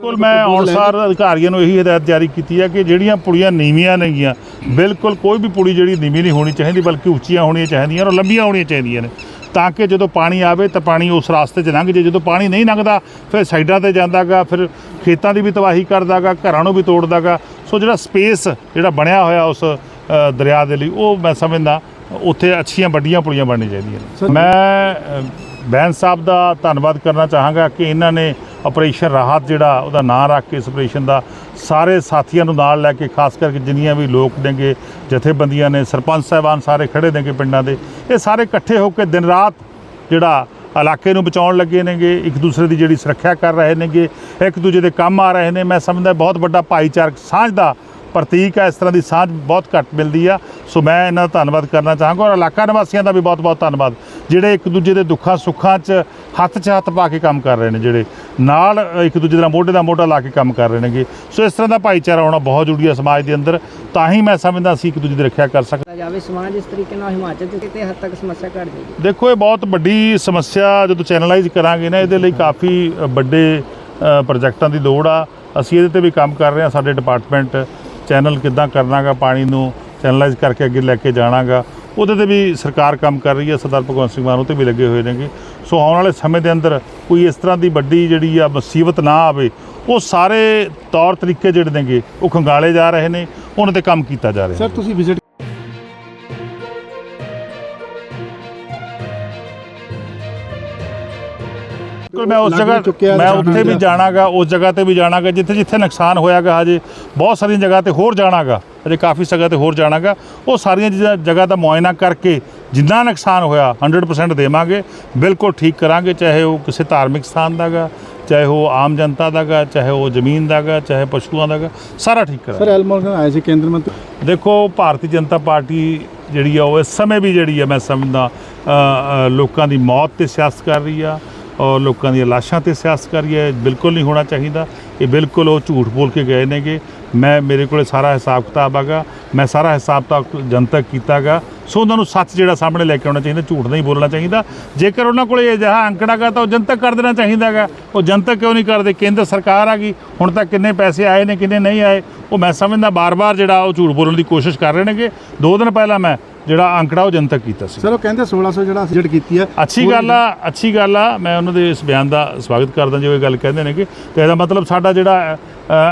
ਬਿਲਕੁਲ ਮੈਂ ਔਨਸਾਰ ਅਧਿਕਾਰੀਆਂ ਨੂੰ ਇਹੀ ਹਦਾਇਤ ਜਾਰੀ ਕੀਤੀ ਹੈ ਕਿ ਜਿਹੜੀਆਂ ਪੁਲੀਆਂ ਨੀਵੀਆਂ ਨੇਗੀਆਂ ਬਿਲਕੁਲ ਕੋਈ ਵੀ ਪੁਲੀ ਜਿਹੜੀ ਨੀਵੀਂ ਨਹੀਂ ਹੋਣੀ ਚਾਹੀਦੀ ਬਲਕਿ ਉੱਚੀਆਂ ਹੋਣੀਆਂ ਚਾਹੀਦੀਆਂ ਔਰ ਲੰਬੀਆਂ ਹੋਣੀਆਂ ਚਾਹੀਦੀਆਂ ਨੇ। ਤਾਂ ਕਿ ਜਦੋਂ ਪਾਣੀ ਆਵੇ ਤਾਂ ਪਾਣੀ ਉਸ ਰਾਸਤੇ 'ਚ ਲੰਘ ਜੇ। ਜਦੋਂ ਪਾਣੀ ਨਹੀਂ ਲੰਘਦਾ ਫਿਰ ਸਾਈਡਾਂ ਤੇ ਜਾਂਦਾਗਾ ਫਿਰ ਖੇਤਾਂ ਦੀ ਵੀ ਤਬਾਹੀ ਕਰਦਾਗਾ ਘਰਾਂ ਨੂੰ ਵੀ ਤੋੜਦਾਗਾ। ਸੋ ਜਿਹੜਾ ਸਪੇਸ ਜਿਹੜਾ ਬਣਿਆ ਹੋਇਆ ਉਸ ਦਰਿਆ ਦੇ ਲਈ ਉਹ ਮੈਂ ਸਮਝਦਾ ਉੱਥੇ ਅੱਛੀਆਂ ਵੱਡੀਆਂ ਪੁਲੀਆਂ ਬਣਨੀਆਂ ਚਾਹੀਦੀਆਂ ਮੈਂ ਬੈਂਸ ਸਾਹਿਬ ਦਾ ਧੰਨਵਾਦ ਕਰਨਾ ਚਾਹਾਂਗਾ ਕਿ ਇਹਨਾਂ ਨੇ ਆਪਰੇਸ਼ਨ ਰਾਹਤ ਜਿਹੜਾ ਉਹਦਾ ਨਾਂ ਰੱਖ ਕੇ ਇਸ ਆਪਰੇਸ਼ਨ ਦਾ ਸਾਰੇ ਸਾਥੀਆਂ ਨੂੰ ਨਾਲ ਲੈ ਕੇ, ਖਾਸ ਕਰਕੇ ਜਿੰਨੀਆਂ ਵੀ ਲੋਕ ਨੇਗੇ, ਜਥੇਬੰਦੀਆਂ ਨੇ, ਸਰਪੰਚ ਸਾਹਿਬਾਨ ਸਾਰੇ ਖੜੇ ਨੇਗੇ ਪਿੰਡਾਂ ਦੇ, ਇਹ ਸਾਰੇ ਇਕੱਠੇ ਹੋ ਕੇ ਦਿਨ ਰਾਤ ਜਿਹੜਾ ਇਲਾਕੇ ਨੂੰ ਬਚਾਉਣ ਲੱਗੇ ਨੇਗੇ, ਇੱਕ ਦੂਸਰੇ ਦੀ ਜਿਹੜੀ ਸੁਰੱਖਿਆ ਕਰ ਰਹੇ ਨੇਗੇ, ਇੱਕ ਦੂਜੇ ਦੇ ਕੰਮ ਆ ਰਹੇ ਨੇ। ਮੈਂ ਸਮਝਦਾ ਬਹੁਤ ਵੱਡਾ ਭਾਈਚਾਰਕ ਸਾਂਝ ਦਾ ਪ੍ਰਤੀਕ ਹੈ ਇਸ ਤਰ੍ਹਾਂ ਦੀ ਸਾਂਝ ਬਹੁਤ ਘੱਟ ਮਿਲਦੀ ਆ। ਸੋ ਮੈਂ ਇਹਨਾਂ ਦਾ ਧੰਨਵਾਦ ਕਰਨਾ ਚਾਹਾਂਗਾ ਔਰ ਇਲਾਕਾ ਨਿਵਾਸੀਆਂ ਦਾ ਵੀ ਬਹੁਤ ਬਹੁਤ ਧੰਨਵਾਦ ਜਿਹੜੇ ਇੱਕ ਦੂਜੇ ਦੇ ਦੁੱਖਾਂ ਸੁੱਖਾਂ 'ਚ ਹੱਥ 'ਚ ਹੱਥ ਪਾ ਕੇ ਕੰਮ ਕਰ ਰਹੇ ਨੇ ਜਿਹੜੇ ਨਾਲ ਇੱਕ ਦੂਜੇ ਦੇ ਨਾਲ ਮੋਢੇ ਦਾ ਮੋਢਾ ਲਾ ਕੇ ਕੰਮ ਕਰ ਰਹੇ ਨੇਗੇ। ਸੋ ਇਸ ਤਰ੍ਹਾਂ ਦਾ ਭਾਈਚਾਰਾ ਹੋਣਾ ਬਹੁਤ ਜ਼ਰੂਰੀ ਹੈ ਸਮਾਜ ਦੇ ਅੰਦਰ ਤਾਂ ਹੀ ਮੈਂ ਸਮਝਦਾ ਅਸੀਂ ਇੱਕ ਦੂਜੇ ਦੀ ਰੱਖਿਆ ਕਰ ਸਕਦੇ ਜਾਵੇ ਸਮਾਜ ਇਸ ਤਰੀਕੇ ਨਾਲ ਹਿਮਾਚਲ ਚ ਕਿਤੇ ਹੱਦ ਤੱਕ ਸਮੱਸਿਆ ਘਟ ਜਾਏਗੀ। ਦੇਖੋ ਇਹ ਬਹੁਤ ਵੱਡੀ ਸਮੱਸਿਆ ਜਦੋਂ ਚੈਨਲਾਈਜ਼ ਕਰਾਂਗੇ ਨਾ ਇਹਦੇ ਲਈ ਕਾਫੀ ਵੱਡੇ ਪ੍ਰੋਜੈਕਟਾਂ ਦੀ ਲੋੜ ਆ। ਅਸੀਂ ਇਹਦੇ ਤੇ ਵੀ ਕੰਮ ਕਰ ਰਹੇ ਹਾਂ ਸਾਡੇ ਡਿਪਾਰਟਮੈਂਟ ਚੈਨਲ ਕਿੱਦਾਂ ਕਰਨਾਗਾ ਪਾਣੀ ਨੂੰ, ਚੈਨਲਾਈਜ਼ ਕਰਕੇ ਅੱਗੇ ਲੈ ਕੇ ਜਾਣਾਗਾ। ਉਹਦੇ ਤੇ ਵੀ ਸਰਕਾਰ ਕੰਮ ਕਰ ਰਹੀ ਹੈ, ਸਰਦਾਰ ਭਗਵੰਤ ਸਿੰਘ ਮਾਨ ਉਹ ਤੇ ਵੀ ਲੱਗੇ ਹੋਏ ਨੇਗੇ। ਸੋ ਆਉਣ ਵਾਲੇ ਸਮੇਂ ਦੇ ਅੰਦਰ ਕੋਈ ਇਸ ਤਰ੍ਹਾਂ ਦੀ ਵੱਡੀ ਜਿਹੜੀ ਆ ਮੁਸੀਬਤ ਨਾ ਆਵੇ, ਉਹ ਸਾਰੇ ਤੌਰ ਤਰੀਕੇ ਜਿਹੜੇ ਨੇਗੇ, ਉਹ ਖੰਗਾਲੇ ਜਾ ਰਹੇ ਨੇ, ਉਹਨਾਂ ਤੇ ਕੰਮ ਕੀਤਾ ਜਾ ਰਿਹਾ ਸਰ, ਤੁਸੀਂ ਵਿਜ਼ਿਟ ਬਿਲਕੁਲ ਮੈਂ ਉਸ ਜਗ੍ਹਾ ਮੈਂ ਉੱਥੇ ਵੀ ਜਾਣਾਗਾ ਉਸ ਜਗ੍ਹਾ ਤੇ ਵੀ ਜਾਣਾਗਾ ਜਿੱਥੇ ਜਿੱਥੇ ਨੁਕਸਾਨ ਹੋਇਆਗਾ ਹਜੇ ਬਹੁਤ ਸਾਰੀਆਂ ਜਗ੍ਹਾ ਤੇ ਹੋਰ ਜਾਣਾਗਾ ਅਜੇ ਕਾਫੀ ਜਗ੍ਹਾ ਤੇ ਹੋਰ ਜਾਣਾਗਾ। ਉਹ ਸਾਰੀਆਂ ਜਗ੍ਹਾ ਦਾ ਮੁਆਇਨਾ ਕਰਕੇ ਜਿੰਨਾ ਨੁਕਸਾਨ ਹੋਇਆ 100% ਦੇਵਾਂਗੇ ਬਿਲਕੁਲ ਠੀਕ ਕਰਾਂਗੇ ਚਾਹੇ ਉਹ ਕਿਸੇ ਧਾਰਮਿਕ ਸਥਾਨ ਦਾਗਾ ਚਾਹੇ ਉਹ ਆਮ ਜਨਤਾ ਦਾਗਾ ਚਾਹੇ ਉਹ ਜ਼ਮੀਨ ਦਾਗਾ ਚਾਹੇ ਪਸ਼ੂਆਂ ਦਾਗਾ ਸਾਰਾ ਠੀਕ ਸਰ ਕਰਾਂਗੇ ਐਲਮੋਨ ਆਏ ਸੀ ਕੇਂਦਰ ਮੰਤਰੀ ਦੇਖੋ ਭਾਰਤੀ ਜਨਤਾ ਪਾਰਟੀ ਜਿਹੜੀ ਆ ਉਹ ਇਸ ਸਮੇਂ ਵੀ ਜਿਹੜੀ ਆ ਮੈਂ ਸਮਝਦਾ ਲੋਕਾਂ ਦੀ ਮੌਤ ਤੇ ਸਿਆਸਤ ਕਰ ਰਹੀ ਆ। ਔਰ ਲੋਕਾਂ ਦੀਆਂ ਲਾਸ਼ਾਂ ਤੇ ਸਿਆਸਤ ਕਰ ਹੈ, ਬਿਲਕੁਲ ਨਹੀਂ ਹੋਣਾ ਚਾਹੀਦਾ। ਇਹ ਬਿਲਕੁਲ ਉਹ ਝੂਠ ਬੋਲ ਕੇ ਗਏ ਨੇਗੇ। ਮੈਂ, ਮੇਰੇ ਕੋਲੇ ਸਾਰਾ ਹਿਸਾਬ ਕਿਤਾਬ ਹੈਗਾ। ਮੈਂ ਸਾਰਾ ਹਿਸਾਬ ਤਾਂ ਜਨਤਕ ਕੀਤਾਗਾ ਸੋ ਉਹਨਾਂ ਨੂੰ ਸੱਚ ਜਿਹੜਾ ਸਾਹਮਣੇ ਲੈ ਕੇ ਆਉਣਾ ਚਾਹੀਦਾ, ਝੂਠ ਨਹੀਂ ਬੋਲਣਾ ਚਾਹੀਦਾ। ਜੇਕਰ ਉਹਨਾਂ ਕੋਲੇ ਇਹ ਅਜਿਹਾ ਅੰਕੜਾਗਾ ਤਾਂ ਉਹ ਜਨਤਕ ਕਰ ਦੇਣਾ ਚਾਹੀਦਾਗਾ ਉਹ ਜਨਤਕ ਕਿਉਂ ਨਹੀਂ ਕਰਦੇ? ਕੇਂਦਰ ਸਰਕਾਰ ਆ ਗਈ। ਹੁਣ ਤੱਕ ਕਿੰਨੇ ਪੈਸੇ ਆਏ ਨੇ, ਕਿੰਨੇ ਨਹੀਂ ਆਏ। ਉਹ ਮੈਂ ਸਮਝਦਾ ਬਾਰ-ਬਾਰ ਜਿਹੜਾ ਉਹ ਝੂਠ ਬੋਲਣ ਦੀ ਕੋਸ਼ਿਸ਼ ਕਰ ਰਹੇ ਨੇਗੇ। ਦੋ ਦਿਨ ਪਹਿਲਾਂ ਮੈਂ ਜਿਹੜਾ ਅੰਕੜਾ ਉਹ ਜਨਤਕ ਕੀਤਾ ਸੀ। ਸਰ ਉਹ ਕਹਿੰਦੇ 1600 ਜਿਹੜਾ ਵਿਜ਼ਿਟ ਕੀਤੀ ਹੈ ਅੱਛੀ ਗੱਲ ਆ ਅੱਛੀ ਗੱਲ ਆ ਮੈਂ ਉਹਨਾਂ ਦੇ ਇਸ ਬਿਆਨ ਦਾ ਸਵਾਗਤ ਕਰਦਾ ਜੋ ਇਹ ਗੱਲ ਕਹਿੰਦੇ ਨੇ ਕਿ ਤੇ ਇਹਦਾ ਮਤਲਬ ਸਾਡਾ ਜਿਹੜਾ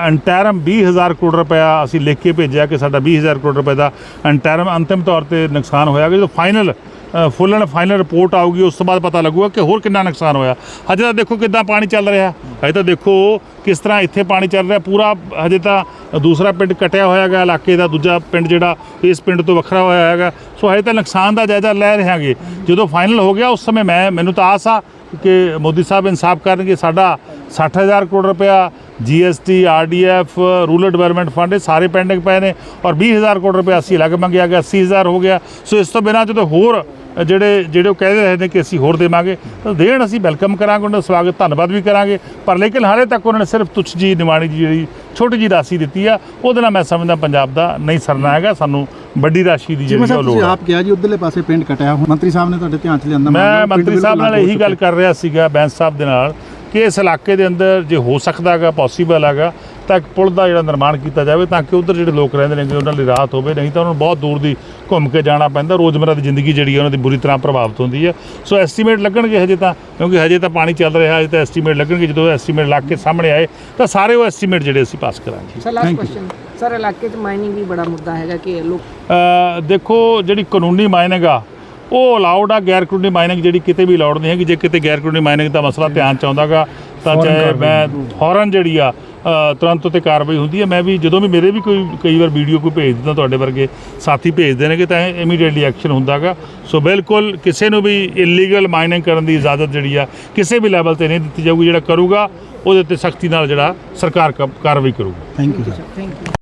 ਅੰਟੈਰਮ 20000 ਕਰੋੜ ਰੁਪਇਆ ਅਸੀਂ ਲਿਖ ਕੇ ਭੇਜਿਆ ਕਿ ਸਾਡਾ 20000 ਕਰੋੜ ਰੁਪਏ ਦਾ ਅੰਟੈਰਮ ਅੰਤਿਮ ਤੌਰ ਤੇ ਨੁਕਸਾਨ ਹੋਇਆ ਜਦੋਂ final full and final report ਆਊਗੀ, ਉਸ ਤੋਂ ਬਾਅਦ ਪਤਾ ਲੱਗੂਗਾ ਕਿ ਹੋਰ ਕਿੰਨਾ ਨੁਕਸਾਨ ਹੋਇਆ। ਹਜੇ ਤਾਂ ਦੇਖੋ ਕਿੱਦਾਂ ਪਾਣੀ ਚੱਲ ਰਿਹਾ। ਹਜੇ ਤਾਂ ਦੇਖੋ ਕਿਸ ਤਰ੍ਹਾਂ ਇੱਥੇ ਪਾਣੀ ਚੱਲ ਰਿਹਾ। ਪੂਰਾ ਹਜੇ ਤਾਂ ਦੂਸਰਾ ਪਿੰਡ ਕਟਿਆ ਹੋਇਆ ਹੈਗਾ, ਇਲਾਕੇ ਦਾ ਦੂਜਾ ਪਿੰਡ ਜਿਹੜਾ, ਇਸ ਪਿੰਡ ਤੋਂ ਵੱਖਰਾ ਹੋਇਆ ਹੈਗਾ। ਸੋ ਹਜੇ ਤਾਂ ਨੁਕਸਾਨ ਦਾ ਜਾਇਜ਼ਾ ਲੈ ਰਹੇ ਹਾਂਗੇ ਜਦੋਂ ਫਾਈਨਲ ਹੋ ਗਿਆ, ਉਸ ਸਮੇਂ ਮੈਂ, ਮੈਨੂੰ ਤਾਂ ਆਸ ਆ ਕਿ ਮੋਦੀ ਸਾਹਿਬ ਇਨਸਾਫ ਕਰਨਗੇ। ਸਾਡਾ 60000 ਕਰੋੜ ਰੁਪਇਆ GST RDF rural development fund ਇਹ ਸਾਰੇ ਪੈਂਡਿੰਗ ਪਏ ਨੇ। ਔਰ 20000 ਕਰੋੜ ਰੁਪਇਆ ਅਸੀਂ ਅਲੱਗ ਮੰਗਿਆ ਗਿਆ 80000 ਹੋ ਗਿਆ। ਸੋ ਇਸ ਤੋਂ ਬਿਨਾਂ ਜਦੋਂ ਹੋਰ ਜਿਹੜੇ ਜਿਹੜੇ ਉਹ ਕਹਿ ਰਹੇ ਨੇ ਕਿ ਅਸੀਂ ਹੋਰ ਦੇਵਾਂਗੇ ਤਾਂ ਦੇਣ ਅਸੀਂ ਵੈਲਕਮ ਕਰਾਂਗੇ ਉਹਨਾਂ ਦਾ ਸਵਾਗਤ ਧੰਨਵਾਦ ਵੀ ਕਰਾਂਗੇ। ਪਰ ਲੇਕਿਨ ਹਾਲੇ ਤੱਕ ਉਹਨਾਂ ਨੇ ਸਿਰਫ ਤੁੱਛ ਜੀ ਨਿਮਾਣੀ ਜੀ ਜਿਹੜੀ ਛੋਟੀ ਜੀ ਰਾਸ਼ੀ ਦਿੱਤੀ ਆ ਉਹਦੇ ਨਾਲ ਮੈਂ ਸਮਝਦਾ ਪੰਜਾਬ ਦਾ ਨਹੀਂ ਸਰਨਾ ਹੈਗਾ ਸਾਨੂੰ ਵੱਡੀ ਰਾਸ਼ੀ ਦੀ ਜਿਹੜੀ ਉਹ ਤੁਸੀਂ ਲੋੜ ਆ। ਆਪ ਕਿਹਾ ਜੀ ਉਧਰਲੇ ਪਾਸੇ ਪਿੰਡ ਕਟਿਆ ਹੁਣ ਮੰਤਰੀ ਸਾਹਿਬ ਨੇ ਤੁਹਾਡੇ ਧਿਆਨ ਚ ਲਿਆਂਦਾ ਮੈਂ ਮੰਤਰੀ ਸਾਹਿਬ ਨਾਲ ਇਹੀ ਗੱਲ ਕਰ ਰਿਹਾ ਸੀਗਾ ਬੈਂਸ ਸਾਹਿਬ ਦੇ ਨਾਲ ਕਿ ਇਸ ਇਲਾਕੇ ਦੇ ਅੰਦਰ ਜੇ ਹੋ ਸਕਦਾ ਹੈਗਾ ਪੋਸੀਬਲ ਹੈਗਾ ਤਾਂ ਇੱਕ ਪੁਲ ਦਾ ਜਿਹੜਾ ਨਿਰਮਾਣ ਕੀਤਾ ਜਾਵੇ ਤਾਂ ਕਿ ਉਧਰ ਜਿਹੜੇ ਲੋਕ ਰਹਿੰਦੇ ਨੇ ਉਹਨਾਂ ਲਈ ਰਾਹਤ ਹੋਵੇ ਨਹੀਂ ਤਾਂ ਉਹਨਾਂ ਨੂੰ ਬਹੁਤ ਦੂਰ ਦੀ ਘੁੰਮ ਕੇ ਜਾਣਾ ਪੈਂਦਾ ਰੋਜ਼ਮਰਾ ਦੀ ਜ਼ਿੰਦਗੀ ਜਿਹੜੀ ਹੈ ਉਹਨਾਂ ਦੀ ਬੁਰੀ ਤਰ੍ਹਾਂ ਪ੍ਰਭਾਵਿਤ ਹੁੰਦੀ ਹੈ ਸੋ ਐਸਟੀਮੇਟ ਲੱਗਣਗੇ ਹਜੇ ਤਾਂ ਕਿਉਂਕਿ ਹਜੇ ਤਾਂ ਪਾਣੀ ਚੱਲ ਰਿਹਾ ਹਜੇ ਤਾਂ ਐਸਟੀਮੇਟ ਲੱਗਣਗੇ ਜਦੋਂ ਐਸਟੀਮੇਟ ਲੱਗ ਕੇ ਸਾਹਮਣੇ ਆਏ ਤਾਂ ਸਾਰੇ ਉਹ ਐਸਟੀਮੇਟ ਜਿਹੜੇ ਅਸੀਂ ਪਾਸ ਕਰਾਂਗੇ। ਸਰ ਲਾਸਟ ਕੁਐਸਚਨ ਸਰ ਇਲਾਕੇ 'ਚ ਮਾਈਨਿੰਗ ਵੀ ਬੜਾ ਮੁੱਦਾ ਹੈਗਾ ਕਿ ਲੋਕ ਅ, ਦੇਖੋ ਜਿਹੜੀ ਕਾਨੂੰਨੀ ਮਾਈਨਿੰਗ ਆ ਉਹ ਅਲਾਉਡ ਆ ਗੈਰ ਕਾਨੂੰਨੀ ਮਾਈਨਿੰਗ ਜਿਹੜੀ ਕਿਤੇ ਵੀ ਅਲਾਉਡ ਨਹੀਂ ਹੈਗੀ। ਜੇ ਕਿਤੇ ਗੈਰ ਕਾਨੂੰਨੀ ਮਾਈਨਿੰਗ ਦਾ ਮਸਲਾ ਧਿਆਨ ਚ ਆਉਂਦਾਗਾ ਤਾਂ ਚਾਹੇ ਮੈਂ ਫੌਰਨ ਜਿਹੜੀ ਆ ਤੁਰੰਤ ਉਤੇ ਕਾਰਵਾਈ ਹੁੰਦੀ ਹੈ। ਮੈਂ ਵੀ ਜਦੋਂ ਵੀ ਮੇਰੇ ਵੀ ਕੋਈ ਕਈ ਵਾਰ ਵੀਡੀਓ ਕੋਈ ਭੇਜ ਦਿੰਦਾ ਤੁਹਾਡੇ ਵਰਗੇ ਸਾਥੀ ਭੇਜਦੇ ਨੇ ਕਿ ਤਾਂ ਇਮੀਡੀਏਟਲੀ ਐਕਸ਼ਨ ਹੁੰਦਾਗਾ। ਸੋ ਬਿਲਕੁਲ ਕਿਸੇ ਨੂੰ ਵੀ ਇਲੀਗਲ ਮਾਈਨਿੰਗ ਕਰਨ ਦੀ ਇਜਾਜ਼ਤ ਜਿਹੜੀ ਆ ਕਿਸੇ ਵੀ ਲੈਵਲ ਤੇ ਨਹੀਂ ਦਿੱਤੀ ਜਾਊਗੀ। ਜਿਹੜਾ ਕਰੂਗਾ ਉਹਦੇ ਤੇ ਸਖਤੀ ਨਾਲ ਜਿਹੜਾ ਸਰਕਾਰ ਕ- ਕਾਰਵਾਈ ਕਰੂਗੀ। Thank you sir thank you